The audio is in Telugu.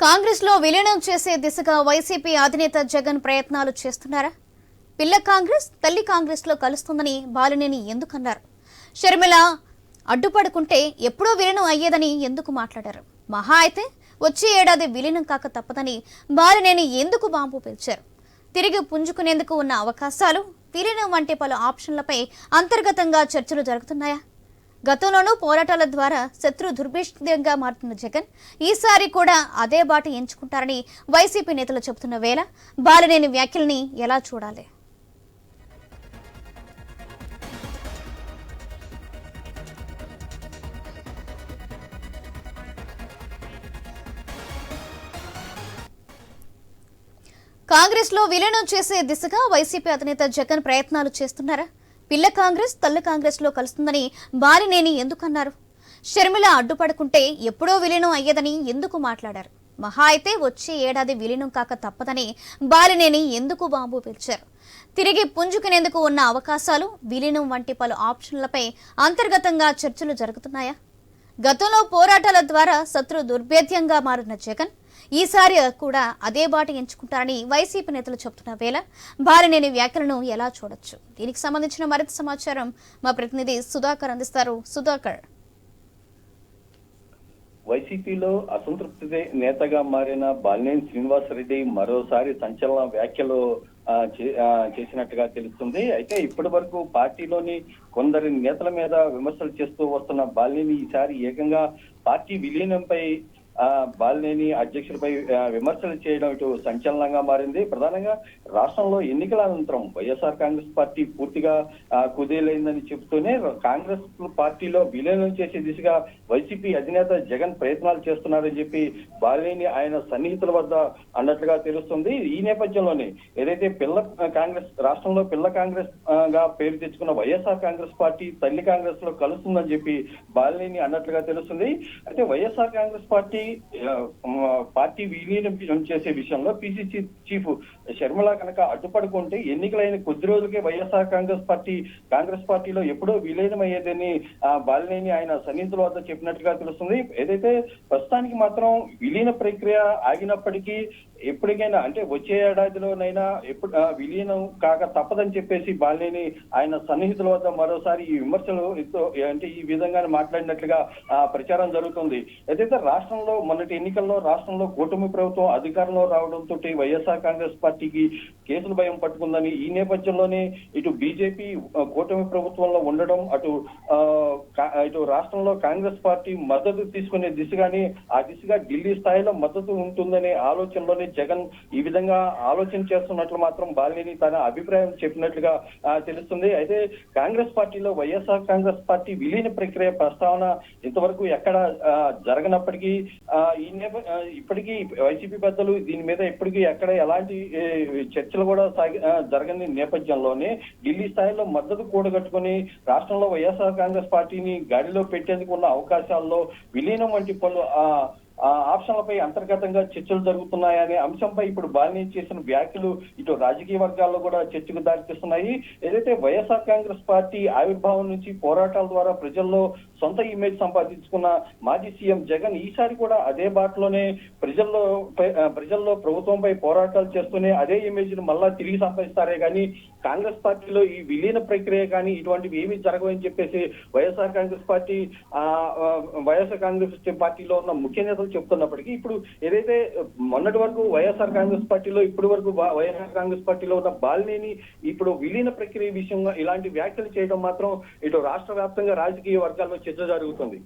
కాంగ్రెస్లో విలీనం చేసే దిశగా వైసీపీ అధినేత జగన్ ప్రయత్నాలు చేస్తున్నారా? పిల్ల కాంగ్రెస్ తల్లి కాంగ్రెస్లో కలుస్తుందని బాలినేని ఎందుకన్నారు? షర్మిల అడ్డుపడుకుంటే ఎప్పుడో విలీనం అయ్యేదని ఎందుకు మాట్లాడారు? మహా అయితే వచ్చే ఏడాది విలీనం కాక తప్పదని బాలినేని ఎందుకు బాంబు పిలిచారు? తిరిగి పుంజుకునేందుకు ఉన్న అవకాశాలు విలీనం వంటి పలు ఆప్షన్లపై అంతర్గతంగా చర్చలు జరుగుతున్నాయా? గతంలోనూ పోరాటాల ద్వారా శత్రు దుర్భేషంగా మారుతున్న జగన్ ఈసారి కూడా అదే బాట ఎంచుకుంటారని వైసీపీ నేతలు చెబుతున్న వేళ బాలినేని వ్యాఖ్యల్ని ఎలా చూడాలి? కాంగ్రెస్లో విలీనం చేసే దిశగా వైసీపీ అధినేత జగన్ ప్రయత్నాలు చేస్తున్నారా? పిల్ల కాంగ్రెస్ తల్లి కాంగ్రెస్లో కలుస్తుందని బాలినేని ఎందుకన్నారు? షర్మిల అడ్డుపడుకుంటే ఎప్పుడో విలీనం అయ్యేదని ఎందుకు మాట్లాడారు? మహా అయితే వచ్చే ఏడాది విలీనం కాక తప్పదని బాలినేని ఎందుకు బాంబు పిలిచారు? తిరిగి పుంజుకునేందుకు ఉన్న అవకాశాలు విలీనం వంటి పలు ఆప్షన్లపై అంతర్గతంగా చర్చలు జరుగుతున్నాయా? గతంలో పోరాటాల ద్వారా శత్రు దుర్భేద్యంగా మారిన జగన్ ఈసారి కూడా అదే బాట ఎంచుకుంటారని వైసీపీ నేతలు చెబుతున్న వేళ బాలినేని వ్యాఖ్యలను ఎలా చూడొచ్చు? దీనికి సంబంధించిన మరింత సమాచారం మా ప్రతినిధి సుధాకర్ అందిస్తారు. సుధాకర్. వైసీపీలో అసంతృప్తి నేతగా మారిన బాలినేని శ్రీనివాసరెడ్డి మరోసారి సంచలన వ్యాఖ్యలు చేసినట్టుగా తెలుస్తుంది. అయితే ఇప్పటి వరకు పార్టీలోని కొందరి నేతల మీద విమర్శలు చేస్తూ వస్తున్న బాలినేని ఈసారి ఏకంగా పార్టీ విలీనంపై బాలినేని అధ్యక్షుడిపై విమర్శలు చేయడం ఇటు సంచలనంగా మారింది. ప్రధానంగా రాష్ట్రంలో ఎన్నికల అనంతరం వైఎస్ఆర్ కాంగ్రెస్ పార్టీ పూర్తిగా కుదేలైందని చెబుతూనే కాంగ్రెస్ పార్టీలో విలీనం చేసే దిశగా వైసీపీ అధినేత జగన్ ప్రయత్నాలు చేస్తున్నారని చెప్పి బాలినేని ఆయన సన్నిహితుల వద్ద అన్నట్లుగా తెలుస్తుంది. ఈ నేపథ్యంలోనే ఏదైతే పిల్ల కాంగ్రెస్ రాష్ట్రంలో పిల్ల కాంగ్రెస్గా పేరు తెచ్చుకున్న వైఎస్ఆర్ కాంగ్రెస్ పార్టీ తల్లి కాంగ్రెస్లో కలుస్తుందని చెప్పి బాలినేని అన్నట్లుగా తెలుస్తుంది. అయితే వైఎస్ఆర్ కాంగ్రెస్ పార్టీ పార్టీ విలీనం చేసే విషయంలో పిసిసి చీఫ్ శర్మల కనుక అడ్డుపడుకుంటే ఎన్నికలైన కొద్ది రోజులకే వైఎస్ఆర్ కాంగ్రెస్ పార్టీ కాంగ్రెస్ పార్టీలో ఎప్పుడో విలీనం అయ్యేదని ఆ, బాలినేని ఆయన సన్నిహితుల వద్ద చెప్పినట్టుగా తెలుస్తుంది. ఏదైతే ప్రస్తుతానికి మాత్రం విలీన ప్రక్రియ ఆగినప్పటికీ ఎప్పటికైనా అంటే వచ్చే ఏడాదిలోనైనా ఎప్పుడు విలీనం కాక తప్పదని చెప్పేసి బాలినేని ఆయన సన్నిహితుల వద్ద మరోసారి ఈ విమర్శలు ఎంతో- అంటే ఈ విధంగానే మాట్లాడినట్లుగా ఆ, ప్రచారం జరుగుతుంది. ఏదైతే రాష్ట్రంలో మొన్నటి ఎన్నికల్లో రాష్ట్రంలో కూటమి ప్రభుత్వం అధికారంలో రావడంతో వైఎస్ఆర్ కాంగ్రెస్ పార్టీకి కేసులు భయం పట్టుకుందని ఈ నేపథ్యంలోనే ఇటు బీజేపీ కూటమి ప్రభుత్వంలో ఉండడం అటు ఇటు రాష్ట్రంలో కాంగ్రెస్ పార్టీ మద్దతు తీసుకునే దిశగానే ఆ దిశగా ఢిల్లీ స్థాయిలో మద్దతు ఉంటుందనే ఆలోచనలోనే జగన్ ఈ విధంగా ఆలోచన చేస్తున్నట్లు మాత్రం బాలినేని తన అభిప్రాయం చెప్పినట్లుగా తెలుస్తుంది. అయితే కాంగ్రెస్ పార్టీలో వైఎస్ఆర్ కాంగ్రెస్ పార్టీ విలీన ప్రక్రియ ప్రస్తావన ఇంతవరకు ఎక్కడ జరగనప్పటికీ ఆ, ఈ నేప ఇప్పటికీ వైసీపీ పెద్దలు దీని మీద ఇప్పటికీ ఎక్కడ ఎలాంటి చర్చలు కూడా సాగి జరగని నేపథ్యంలోనే ఢిల్లీ స్థాయిలో మద్దతు కూడగట్టుకుని రాష్ట్రంలో వైఎస్ఆర్ కాంగ్రెస్ పార్టీని గాడిలో పెట్టేందుకు ఉన్న అవకాశాల్లో విలీనం వంటి పలు ఆ ఆప్షన్లపై అంతర్గతంగా చర్చలు జరుగుతున్నాయనే అంశంపై ఇప్పుడు బాలినేని చేసిన వ్యాఖ్యలు ఇటు రాజకీయ వర్గాల్లో కూడా చర్చకు దారితీస్తున్నాయి. ఏదైతే వైఎస్ఆర్ కాంగ్రెస్ పార్టీ ఆవిర్భావం నుంచి పోరాటాల ద్వారా ప్రజల్లో సొంత ఇమేజ్ సంపాదించుకున్న మాజీ సీఎం జగన్ ఈసారి కూడా అదే బాటలోనే ప్రజల్లో ప్రజల్లో ప్రభుత్వంపై పోరాటాలు చేస్తూనే అదే ఇమేజ్ను మళ్ళా తిరిగి సంపాదిస్తారే కానీ కాంగ్రెస్ పార్టీలో ఈ విలీన ప్రక్రియ కానీ ఇటువంటివి ఏమీ జరగవని చెప్పేసి వైఎస్ఆర్ కాంగ్రెస్ పార్టీ ఆ, వైఎస్ఆర్ కాంగ్రెస్ పార్టీలో ఉన్న ముఖ్య నేతలు చెప్తున్నప్పటికీ ఇప్పుడు ఏదైతే మొన్నటి వరకు వైఎస్ఆర్ కాంగ్రెస్ పార్టీలో ఇప్పటి వరకు వైఎస్ఆర్ కాంగ్రెస్ పార్టీలో ఉన్న బాలినేని ఇప్పుడు విలీన ప్రక్రియ విషయంగా ఇలాంటి వ్యాఖ్యలు చేయడం మాత్రం ఇటు రాష్ట్ర వ్యాప్తంగా రాజకీయ వర్గాల్లో చర్చ జరుగుతుంది.